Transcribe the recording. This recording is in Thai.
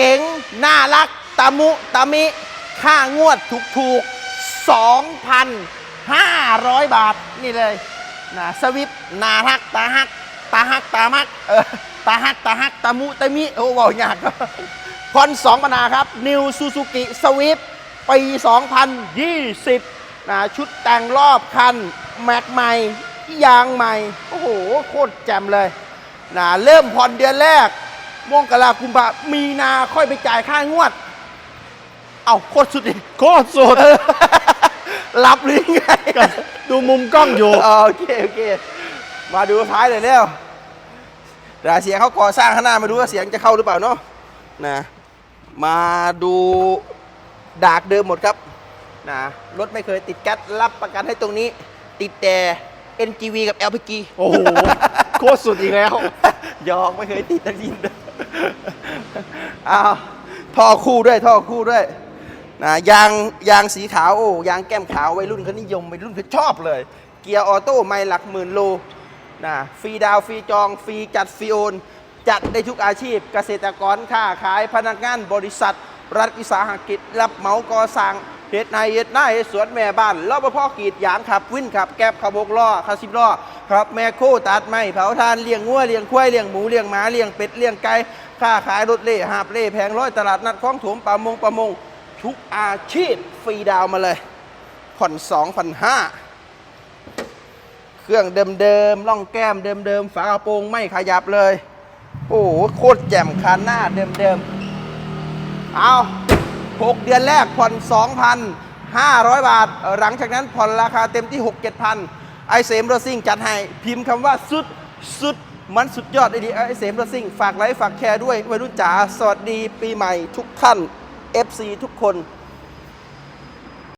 เก๋งน่ารักตะมุตะมิ ค่างวดถูกถูก2,500 บาท นี่เลยนะสวิปนาฮัก ตาฮัก ตาฮัก ตามักเออตาฮัก ตาฮัก ตะมุตะมิ โอ้บอกยากพอนสองปนาครับ New Suzuki Swift ปี 2020นะชุดแต่งรอบคัน แม็กใหม่ ยางใหม่ โอ้โห โคตรแจ่มเลยนะเริ่มผ่อนเดือนแรก มกราคุมภามีนาค่อยไปจ่ายค่างวด เอาโคตรสุดดิโคตรสุดรับหรือไงดูมุมกล้องอยู่อ๋อโอเคโอเค มาดูท้ายเลยแล้วราเสียงเขาก่อสร้างข้างหน้ามาดูว่าเสียงจะเข้าหรือเปล่าเนาะนะ มาดูดากเดิมหมดครับนะรถไม่เคยติดแก๊สรับประกันให้ตรงนี้ ติดแต่ NGV กับ LPG โอ้โห โคตรสุดอีกแล้วยอกไม่เคยติดทั้งยินเลย อ้าวท่อคู่ด้วยท่อคู่ด้วยนะยางยางสีขาวโอ้ยางแก้มขาววัยรุ่นเขานิยมวัยรุ่นเขาชอบเลย เกียร์ออโต้ไม่หลักหมื่นโลนะฟรีดาวฟรีจองฟรีจัดฟรีโอนจัดได้ทุกอาชีพเกษตรกรค้าขายพนักงานบริษัท รัฐวิสาหกิจ รับเหมาก่อสร้าง เฮ็ดนายเฮ็ดหน้าเฮ็ดสวนแม่บ้านรอบพ่อกรีดยางขับวิ่นขับแก๊บขับบกล้อขับสิบล้อครับแม่โคตัดไม้เผาทานเลี้ยงงัวเลี้ยงควายเลี้ยงหมูเลี้ยงหมาเลี้ยงเป็ดเลี้ยงไก่ค้าขายรถเล่หาบเล่แพงร้อยตลาดนัดคลองถมประมงประมง ทุกอาชีพฟรีดาวมาเลย ผ่อน2,500เครื่องเดิมๆล่องแก้มเดิมๆฝากระโปรงไม่ขยับเลย โอ้โหโคตรแจ่มคันหน้าเดิมๆเอา 6 เดือนแรกผ่อน 2,500 บาท หลังจากนั้นผ่อนราคาเต็มที่ 6 7,000ไอเสมโรซิ่งจัดให้พิมพ์คำว่าสุดสุดมันสุดยอดไอดีไอเสมโรซิ่งฝากไลค์ฝากแชร์ด้วยวัยรุ่นจ๋าสวัสดีปีใหม่ทุกท่าน FC ทุกคน